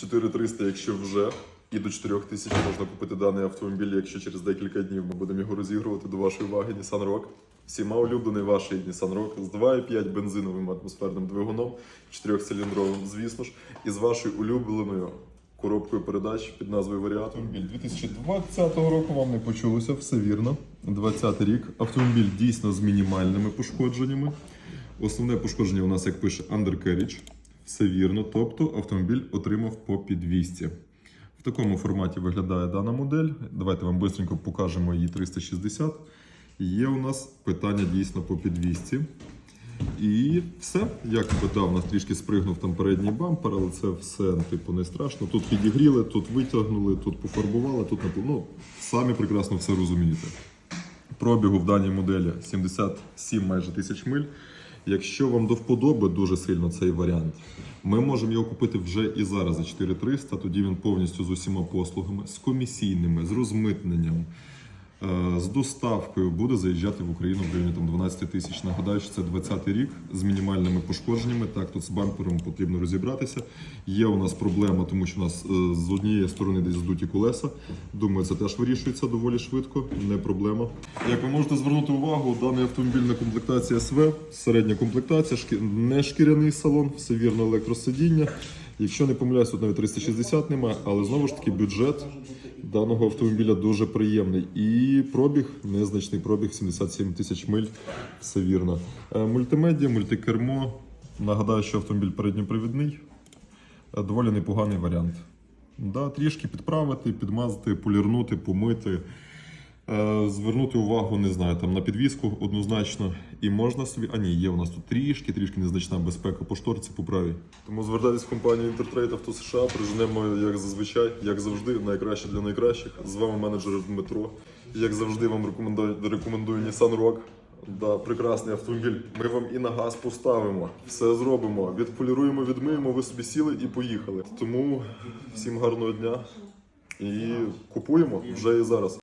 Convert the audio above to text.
4300, якщо вже. І до 4000 можна купити даний автомобіль, якщо через декілька днів ми будемо його розігрувати до вашої уваги Nissan Rogue. Всіма улюблений ваш Nissan Rogue з 2,5 бензиновим атмосферним двигуном, 4-циліндровим, звісно ж, і з вашою улюбленою коробкою передач під назвою Варіатор. Автомобіль 2020 року вам не почулося, все вірно. 20 рік. Автомобіль дійсно з мінімальними пошкодженнями. Основне пошкодження у нас, як пише, undercarriage. Все вірно. Тобто автомобіль отримав по підвісці. В такому форматі виглядає дана модель. Давайте вам швидко покажемо її 360. Є у нас питання дійсно по підвісці. І все. Як да, у нас трішки спригнув там передній бампер, але це все типу не страшно. Тут підігріли, тут витягнули, тут пофарбували, тут не ну, самі прекрасно все розумієте. Пробігу в даній моделі 77 майже тисяч миль. Якщо вам до вподоби дуже сильно цей варіант, ми можемо його купити вже і зараз за 4300, тоді він повністю з усіма послугами, з комісійними, з розмитненням, з доставкою буде заїжджати в Україну в районі там 12 тисяч. Нагадаю, що це 20 рік з мінімальними пошкодженнями. Так, тут з бампером потрібно розібратися. Є у нас проблема, тому що у нас е, з однієї сторони десь здуті колеса. Думаю, це теж вирішується доволі швидко, не проблема. Як ви можете звернути увагу, даний автомобіль на комплектація СВ, середня комплектація, шкі- не шкіряний салон, все вірно електросидіння. Якщо не помиляюсь, тут навіть 360 немає, але знову ж таки бюджет даного автомобіля дуже приємний. І пробіг, незначний пробіг, 77 тисяч миль, все вірно. Е, Мультимедіа, мультикермо. Нагадаю, що автомобіль передньопривідний. Е, Доволі непоганий варіант. Да, трішки підправити, підмазати, полірнути, помити. Е, Звернути увагу, не знаю, там на підвіску однозначно. І можна собі. А ні, є у нас тут трішки, трішки незначна безпека по шторці по правій. Тому звертайтесь в компанію Intertrade Авто США, приженемо, як зазвичай, як завжди, найкраще для найкращих. З вами менеджер Дмитро. Як завжди, вам рекомендую, рекомендую Nissan Rogue. Да, прекрасний автомобіль. Ми вам і на газ поставимо. Все зробимо. Відполіруємо, відмиємо, ви собі сіли і поїхали. Тому всім гарного дня і купуємо вже і зараз.